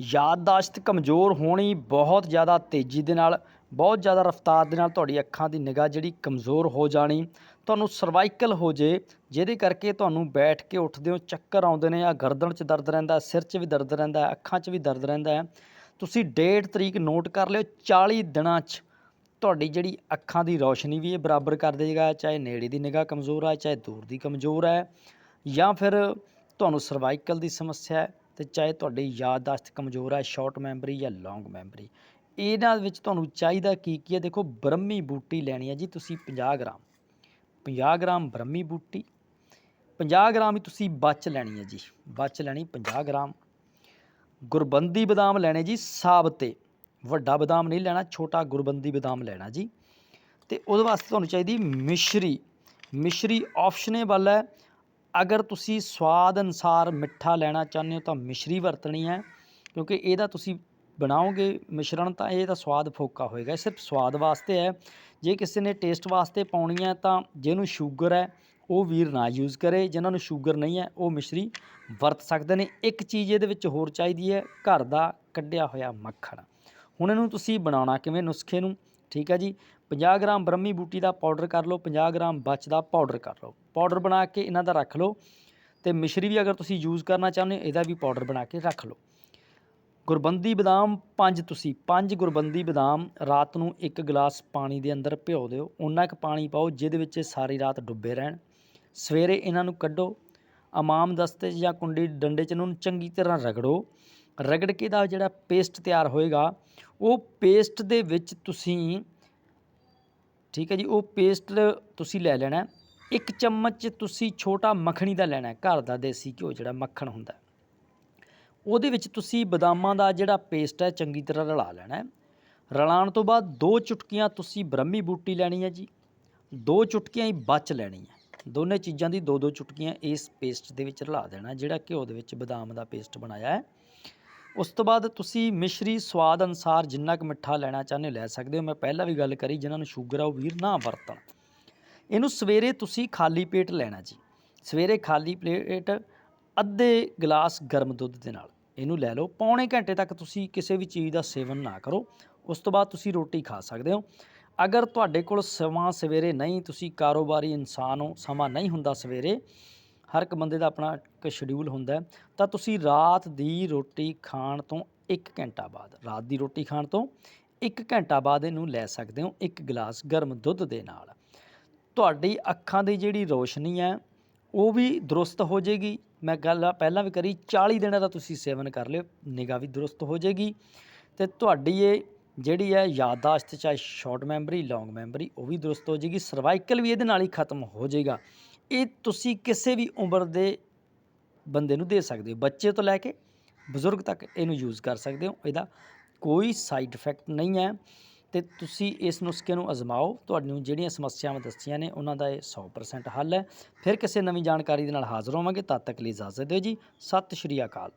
ਯਾਦਦਾਸ਼ਤ ਕਮਜ਼ੋਰ ਹੋਣੀ ਬਹੁਤ ਜ਼ਿਆਦਾ ਤੇਜ਼ੀ ਦੇ ਨਾਲ, ਬਹੁਤ ਜ਼ਿਆਦਾ ਰਫ਼ਤਾਰ ਦੇ ਨਾਲ ਤੁਹਾਡੀ ਅੱਖਾਂ ਦੀ ਨਿਗਾਹ ਜਿਹੜੀ ਕਮਜ਼ੋਰ ਹੋ ਜਾਣੀ। ਤੁਹਾਨੂੰ ਸਰਵਾਈਕਲ ਹੋ ਜੇ, ਜਿਹਦੇ ਕਰਕੇ ਤੁਹਾਨੂੰ ਬੈਠ ਕੇ ਉੱਠਦੇ ਹੋ ਚੱਕਰ ਆਉਂਦੇ ਨੇ ਆ ਗਰਦਨ 'ਚ ਦਰਦ ਰਹਿੰਦਾ, ਸਿਰ 'ਚ ਵੀ ਦਰਦ ਰਹਿੰਦਾ, ਅੱਖਾਂ 'ਚ ਵੀ ਦਰਦ ਰਹਿੰਦਾ ਹੈ। ਤੁਸੀਂ ਡੇਟ ਤਰੀਕ ਨੋਟ ਕਰ ਲਿਓ 40 ਦਿਨਾਂ 'ਚ ਤੁਹਾਡੀ ਜਿਹੜੀ ਅੱਖਾਂ ਦੀ ਰੌਸ਼ਨੀ ਵੀ ਇਹ ਬਰਾਬਰ ਕਰ ਦੇਗਾ, ਚਾਹੇ ਨੇੜੇ ਦੀ ਨਿਗਾਹ ਕਮਜ਼ੋਰ ਹੈ ਚਾਹੇ ਦੂਰ ਦੀ ਕਮਜ਼ੋਰ ਹੈ। ਜਾਂ ਫਿਰ ਤੁਹਾਨੂੰ ਸਰਵਾਈਕਲ ਦੀ ਸਮੱਸਿਆ ਹੈ। ਤੇ ਚਾਹੇ ਤੁਹਾਡੀ ਯਾਦਦਾਸ਼ਤ ਕਮਜ਼ੋਰ ਹੈ ਸ਼ਾਰਟ ਮੈਮਰੀ ਜਾਂ ਲੌਂਗ ਮੈਮਰੀ ਇਹਨਾਂ ਵਿੱਚ ਤੁਹਾਨੂੰ ਚਾਹੀਦਾ ਕੀ ਕੀ ਹੈ? ਦੇਖੋ, ਬ੍ਰਹਮੀ ਬੂਟੀ ਲੈਣੀ ਹੈ ਜੀ ਤੁਸੀਂ 50 ਗ੍ਰਾਮ। 50 ਗ੍ਰਾਮ ਬ੍ਰਹਮੀ ਬੂਟੀ 50 ਗ੍ਰਾਮ ਹੀ ਤੁਸੀਂ ਬਚ ਲੈਣੀ ਹੈ ਜੀ। ਬਚ ਲੈਣੀ 50 ਗ੍ਰਾਮ। ਗੁਰਬੰਦੀ ਬਦਾਮ ਲੈਣੇ ਜੀ ਸਾਬਤੇ ਵੱਡਾ ਬਦਾਮ ਨਹੀਂ ਲੈਣਾ, ਛੋਟਾ ਗੁਰਬੰਦੀ ਬਦਾਮ ਲੈਣਾ ਜੀ। ਤੇ ਉਹਦੇ ਵਾਸਤੇ ਤੁਹਾਨੂੰ ਚਾਹੀਦੀ ਮਿਸ਼ਰੀ। ਮਿਸ਼ਰੀ ਆਪਸ਼ਨੇਬਲ ਹੈ। ਅਗਰ ਤੁਸੀਂ ਸਵਾਦ ਅਨੁਸਾਰ ਮਿੱਠਾ ਲੈਣਾ ਚਾਹੁੰਦੇ ਹੋ ਤਾਂ ਮਿਸ਼ਰੀ ਵਰਤਣੀ ਹੈ, ਕਿਉਂਕਿ ਇਹਦਾ ਤੁਸੀਂ ਬਣਾਓਗੇ ਮਿਸ਼ਰਣ ਤਾਂ ਇਹਦਾ ਸਵਾਦ ਫੋਕਾ ਹੋਏਗਾ। ਸਿਰਫ ਸਵਾਦ ਵਾਸਤੇ ਹੈ। ਜੇ ਕਿਸੇ ਨੇ ਟੇਸਟ ਵਾਸਤੇ ਪਾਉਣੀ ਹੈ ਤਾਂ ਜਿਹਨੂੰ ਸ਼ੂਗਰ ਹੈ, ਉਹ ਵੀਰ ਨਾ ਯੂਜ਼ ਕਰੇ। ਜਿਨ੍ਹਾਂ ਨੂੰ ਸ਼ੂਗਰ ਨਹੀਂ ਹੈ, ਉਹ ਮਿਸ਼ਰੀ ਵਰਤ ਸਕਦੇ ਨੇ। ਇੱਕ ਚੀਜ਼ ਇਹਦੇ ਵਿੱਚ ਹੋਰ ਚਾਹੀਦੀ ਹੈ, ਘਰ ਦਾ ਕੱਢਿਆ ਹੋਇਆ ਮੱਖਣ। ਹੁਣ ਇਹਨੂੰ ਤੁਸੀਂ ਬਣਾਉਣਾ ਕਿਵੇਂ ਨੁਸਖੇ ਨੂੰ, ਠੀਕ ਹੈ ਜੀ? 50 ਗ੍ਰਾਮ ਬ੍ਰਹਮੀ ਬੂਟੀ ਦਾ ਪਾਊਡਰ ਕਰ ਲਓ 50 ਗ੍ਰਾਮ ਬਚ ਦਾ ਪਾਊਡਰ ਕਰ ਲਓ। ਪਾਊਡਰ ਬਣਾ ਕੇ ਇਹਨਾਂ ਦਾ ਰੱਖ ਲਓ ਤੇ ਮਿਸ਼ਰੀ ਵੀ ਅਗਰ ਤੁਸੀਂ ਯੂਜ਼ ਕਰਨਾ ਚਾਹੁੰਦੇ ਹੋ, ਇਹਦਾ ਵੀ ਪਾਊਡਰ ਬਣਾ ਕੇ ਰੱਖ ਲਓ। ਗੁਰਬੰਦੀ ਬਦਾਮ ਪੰਜ ਤੁਸੀਂ, ਪੰਜ ਗੁਰਬੰਦੀ ਬਦਾਮ ਰਾਤ ਨੂੰ ਇੱਕ ਗਲਾਸ ਪਾਣੀ ਦੇ ਅੰਦਰ ਭਿਓ ਦਿਓ। ਉਨਾ ਕੁ ਪਾਣੀ ਪਾਓ ਜਿਹਦੇ ਵਿੱਚ ਇਹ ਸਾਰੀ ਰਾਤ ਡੁੱਬੇ ਰਹਿਣ। ਸਵੇਰੇ ਇਹਨਾਂ ਨੂੰ ਕੱਢੋ ਅਮਾਮ ਦਸਤੇ 'ਚ ਜਾਂ ਕੁੰਡੀ ਡੰਡੇ 'ਚ ਇਹਨਾਂ ਨੂੰ ਚੰਗੀ ਤਰ੍ਹਾਂ ਰਗੜੋ। ਰਗੜ ਕੇ ਦਾ ਜਿਹੜਾ ਪੇਸਟ ਤਿਆਰ ਹੋਏਗਾ, ਉਹ ਪੇਸਟ ਦੇ ਵਿੱਚ ਤੁਸੀਂ ਠੀਕ ਹੈ ਜੀ, ਉਹ ਪੇਸਟ ਤੁਸੀਂ ਲੈ ਲੈਣਾ ਇੱਕ ਚਮਚ ਤੁਸੀਂ ਛੋਟਾ ਮੱਖਣੀ ਦਾ ਲੈਣਾ ਘਰ ਦਾ ਦੇਸੀ ਘਿਓ ਜਿਹੜਾ ਮੱਖਣ ਹੁੰਦਾ ਉਹਦੇ ਵਿੱਚ ਤੁਸੀਂ ਬਦਾਮਾਂ ਦਾ ਜਿਹੜਾ ਪੇਸਟ ਹੈ, ਚੰਗੀ ਤਰ੍ਹਾਂ ਰਲਾ ਲੈਣਾ ਰਲਾਉਣ ਤੋਂ ਬਾਅਦ ਦੋ ਚੁਟਕੀਆਂ ਤੁਸੀਂ ਬ੍ਰਹਮੀ ਬੂਟੀ ਲੈਣੀ ਹੈ ਜੀ। ਦੋ ਚੁਟਕੀਆਂ ਹੀ ਬਚ ਲੈਣੀ ਹੈ। ਦੋਨੇ ਚੀਜ਼ਾਂ ਦੀ ਦੋ ਦੋ ਚੁਟਕੀਆਂ ਇਸ ਪੇਸਟ ਦੇ ਵਿੱਚ ਰਲਾ ਦੇਣਾ ਜਿਹੜਾ ਘਿਓ ਦੇ ਵਿੱਚ ਬਦਾਮ ਦਾ ਪੇਸਟ ਬਣਾਇਆ ਹੈ। ਉਸ ਤੋਂ ਬਾਅਦ ਤੁਸੀਂ ਮਿਸ਼ਰੀ ਸਵਾਦ ਅਨਸਾਰ ਜਿੰਨਾ ਕੁ ਮਿੱਠਾ ਲੈਣਾ ਚਾਹੁੰਦੇ ਹੋ, ਲੈ ਸਕਦੇ ਹੋ। ਮੈਂ ਪਹਿਲਾਂ ਵੀ ਗੱਲ ਕਰੀ, ਜਿਨ੍ਹਾਂ ਨੂੰ ਸ਼ੂਗਰ ਆ, ਉਹ ਵੀਰ ਨਾ ਵਰਤਣ। ਇਹਨੂੰ ਸਵੇਰੇ ਤੁਸੀਂ ਖਾਲੀ ਪੇਟ ਲੈਣਾ ਜੀ। ਸਵੇਰੇ ਖਾਲੀ ਪਲੇਟ ਅੱਧੇ ਗਲਾਸ ਗਰਮ ਦੁੱਧ ਦੇ ਨਾਲ। ਇਹਨੂੰ ਲੈ ਲਓ। ਪੌਣੇ ਘੰਟੇ ਤੱਕ ਤੁਸੀਂ ਕਿਸੇ ਵੀ ਚੀਜ਼ ਦਾ ਸੇਵਨ ਨਾ ਕਰੋ। ਉਸ ਤੋਂ ਬਾਅਦ ਤੁਸੀਂ ਰੋਟੀ ਖਾ ਸਕਦੇ ਹੋ। ਅਗਰ ਤੁਹਾਡੇ ਕੋਲ ਸਮਾਂ ਸਵੇਰੇ ਨਹੀਂ, ਤੁਸੀਂ ਕਾਰੋਬਾਰੀ ਇਨਸਾਨ ਹੋ, ਸਮਾਂ ਨਹੀਂ ਹੁੰਦਾ ਸਵੇਰੇ ਹਰ ਇੱਕ ਬੰਦੇ ਦਾ ਆਪਣਾ ਇੱਕ ਸ਼ਡਿਊਲ ਹੁੰਦਾ ਤਾਂ ਤੁਸੀਂ ਰਾਤ ਦੀ ਰੋਟੀ ਖਾਣ ਤੋਂ 1 ਘੰਟਾ ਬਾਅਦ, ਰਾਤ ਦੀ ਰੋਟੀ ਖਾਣ ਤੋਂ 1 ਘੰਟਾ ਬਾਅਦ ਇਹਨੂੰ ਲੈ ਸਕਦੇ ਹੋ ਇੱਕ ਗਲਾਸ ਗਰਮ ਦੁੱਧ ਦੇ ਨਾਲ। ਤੁਹਾਡੀ ਅੱਖਾਂ ਦੀ ਜਿਹੜੀ ਰੋਸ਼ਨੀ ਹੈ, ਉਹ ਵੀ ਦਰੁਸਤ ਹੋ ਜਾਏਗੀ। ਮੈਂ ਗੱਲ ਪਹਿਲਾਂ ਵੀ ਕਰੀ 40 ਦਿਨਾਂ ਦਾ ਤੁਸੀਂ ਸੇਵਨ ਕਰ ਲਿਓ, ਨਿਗਾਹ ਵੀ ਦਰੁਸਤ ਹੋ ਜਾਏਗੀ। ਤੇ ਤੁਹਾਡੀ ਇਹ ਜਿਹੜੀ ਹੈ ਯਾਦਦਾਸ਼ਤ, ਚਾਹੇ ਸ਼ਾਰਟ ਮੈਮਰੀ ਲੌਂਗ ਮੈਮਰੀ ਉਹ ਵੀ ਦਰੁਸਤ ਹੋ ਜਾਏਗੀ। ਸਰਵਾਈਕਲ ਵੀ ਇਹਦੇ ਨਾਲ ਹੀ ਖਤਮ ਹੋ ਜਾਏਗਾ। ਇਹ ਤੁਸੀਂ ਕਿਸੇ ਵੀ ਉਮਰ ਦੇ ਬੰਦੇ ਨੂੰ ਦੇ ਸਕਦੇ ਹੋ। ਬੱਚੇ ਤੋਂ ਲੈ ਕੇ ਬਜ਼ੁਰਗ ਤੱਕ ਇਹਨੂੰ ਯੂਜ਼ ਕਰ ਸਕਦੇ ਹੋ। ਇਹਦਾ ਕੋਈ ਸਾਈਡ ਇਫੈਕਟ ਨਹੀਂ ਹੈ ਤੇ ਤੁਸੀਂ ਇਸ ਨੁਸਖੇ ਨੂੰ ਅਜ਼ਮਾਓ। ਤੁਹਾਨੂੰ ਜਿਹੜੀਆਂ ਸਮੱਸਿਆਵਾਂ ਦੱਸੀਆਂ ਨੇ, ਉਹਨਾਂ ਦਾ ਇਹ 100% ਹੱਲ ਹੈ। ਫਿਰ ਕਿਸੇ ਨਵੀਂ ਜਾਣਕਾਰੀ ਦੇ ਨਾਲ ਹਾਜ਼ਰ ਹੋਵਾਂਗੇ। ਤਦ ਤੱਕ ਲਈ ਇਜਾਜ਼ਤ ਦਿਓ ਜੀ। ਸਤਿ ਸ਼੍ਰੀ ਅਕਾਲ।